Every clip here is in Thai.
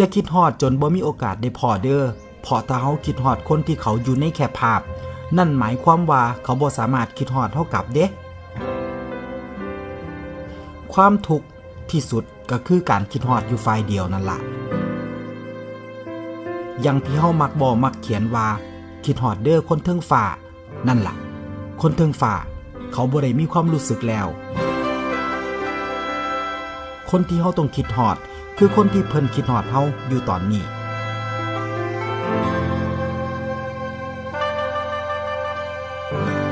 อย่าคิดฮอดจนบ่มีโอกาสได้พอเด้อเพราะถ้าเฮาคิดฮอดคนที่เขาอยู่ในแค่ภาพ นั่นหมายความว่าเขาบ่สามารถคิดฮอดเท่ากับเด้ความทุกข์ที่สุดก็คือการคิดฮอดอยู่ฝ่ายเดียวนั่นละอย่างที่เฮามักบอกมักเขียนว่า คิดฮอดเด้อคนเทิงฝ่า นั่นละ่ะ คนเทิงฝ่า เขาบ่ได้มีความรู้สึกแล้ว คนที่เฮาต้องคิดฮอด คือคนที่เพิ่นคิดฮอดเฮาอยู่ตอนนี้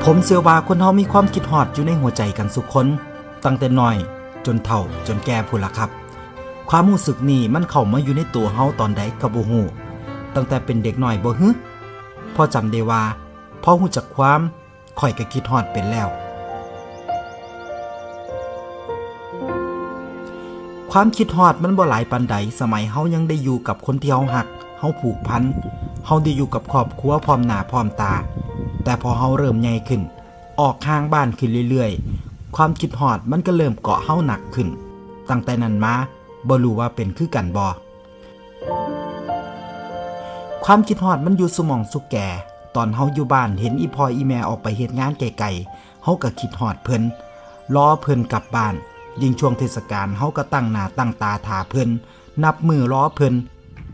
ผมเชื่อว่าคนเฮามีความคิดฮอดอยู่ในหัวใจกันสุกคน ตั้งแต่น้อย จนเฒ่าจนแก่พูนละครับ ความรู้สึกนี้มันเข้ามาอยู่ในตัวเฮาตอนใดก็บ่ฮู้ตั้งแต่เป็นเด็กน้อยบ่ฮึพอจำได้ว่าพอฮู้จักความข่อยก็คิดฮอดเป็นแล้ว ความคิดฮอดมันบ่หลายปานใดสมัยเฮายังได้อยู่กับคนที่เฮาหักเฮาผูกพันเฮาได้อยู่กับครอบครัวพร้อมหน้าพร้อมตา แต่พอเฮาเริ่มใหญ่ขึ้น ออกข้างบ้านขึ้นเรื่อยๆ ความคิดฮอดมันก็เริ่มเกาะเฮาหนักขึ้น ตั้งแต่นั้นมาบ่รู้ว่าเป็นคือกันบ่ความคิดฮอดมันอยู่สมองสุกแก่ ตอนเฮาอยู่บ้านเห็นอีพ่ออีแม่ออกไปเฮ็ดงานไกลๆเฮาก็คิดฮอดเพิ่นรอเพิ่นกลับบ้าน ยิ่งช่วงเทศกาลเฮาก็ตั้งหน้าตั้งตาถาเพิ่นนับมือรอเพิ่น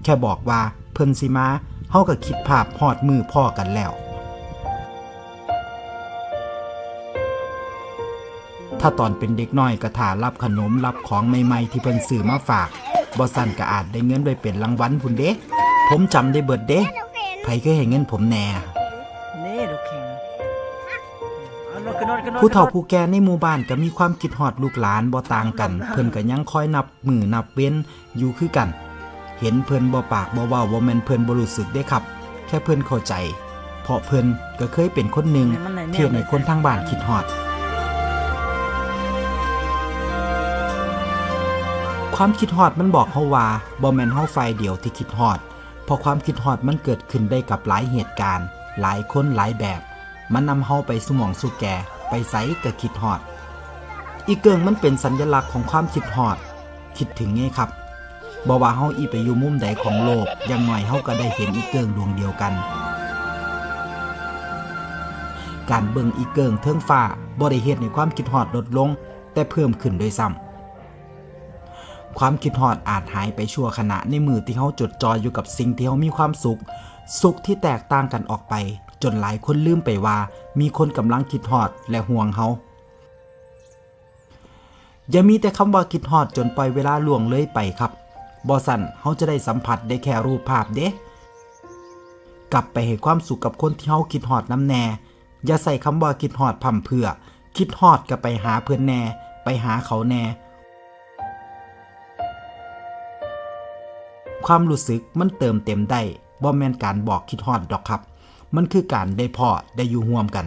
แค่บอกว่าเพิ่นสิมาเฮาก็คิดภาพฮอดมือพ่อกันแล้ว ถ้าตอนเป็นเด็กน้อยก็ถารับขนมรับของใหม่ๆที่เพิ่นซื้อมาฝากบ่สั่นก็อาจได้เงินไว้เป็นรางวัลพุ่นเด้ผมจำได้เบิดเด้ไผเคยให้เงินผมแน่ ผู้เฒ่าผู้แก่ในหมู่บ้านก็มีความคิดฮอดลูกหลานบ่ต่างกัน เพิ่นก็ยังคอยนับมือนับเว้นอยู่คือกัน เห็นเพิ่นบ่ปากบ่เว้าบ่แม่นเพิ่นบ่รู้สึกเด้ครับ แค่เพิ่นเข้าใจ เพราะเพิ่นก็เคยเป็นคนหนึ่งที่เฮ็ดให้คนทางบ้านคิดฮอด ความคิดฮอดมันบอกเฮาว่าบ่แม่นเฮาฝ่ายเดียวที่คิดฮอดเพราะความคิดฮอดมันเกิดขึ้นได้กับหลายเหตุการณ์ หลายคนหลายแบบ มันนำเฮาไปสมองสู่แก่ไปไสก็คิดฮอด อีเกิงมันเป็นสัญลักษณ์ของความคิดฮอด คิดถึงไงครับบ่ว่าเฮาอีไปอยู่มุมใดของโลกอย่างน้อยเฮาก็ได้เห็นอีเกิงดวงเดียวกัน การเบิ่งอีเกิงเทิงฟ้าบ่ได้เฮ็ดให้ความคิดฮอดลดลง แต่เพิ่มขึ้นด้วยซ้ำความคิดฮอดอาจหายไปชั่วขณะในมือที่เขาจดจ่ออยู่กับสิ่งที่เขามีความสุข สุขที่แตกต่างกันออกไป จนหลายคนลืมไปว่า มีคนกำลังคิดฮอดและห่วงเขาอย่ามีแต่คำว่าคิดฮอดจนปล่อยเวลาล่วงเลยไปครับบอสันเขาจะได้สัมผัสได้แค่รูปภาพเด้กลับไปให้ความสุขกับคนที่เขาคิดฮอดน้ำแน่ อย่าใส่คำว่าคิดฮอดพั่มเพื่อ คิดฮอดก็ไปหาเพื่อนแน่ ไปหาเขาแน่ ความรู้สึกมันเติมเต็มได้บ่แมนการบอกคิดฮอดดอกครับ มันคือการได้พอได้อยู่ร่วมกัน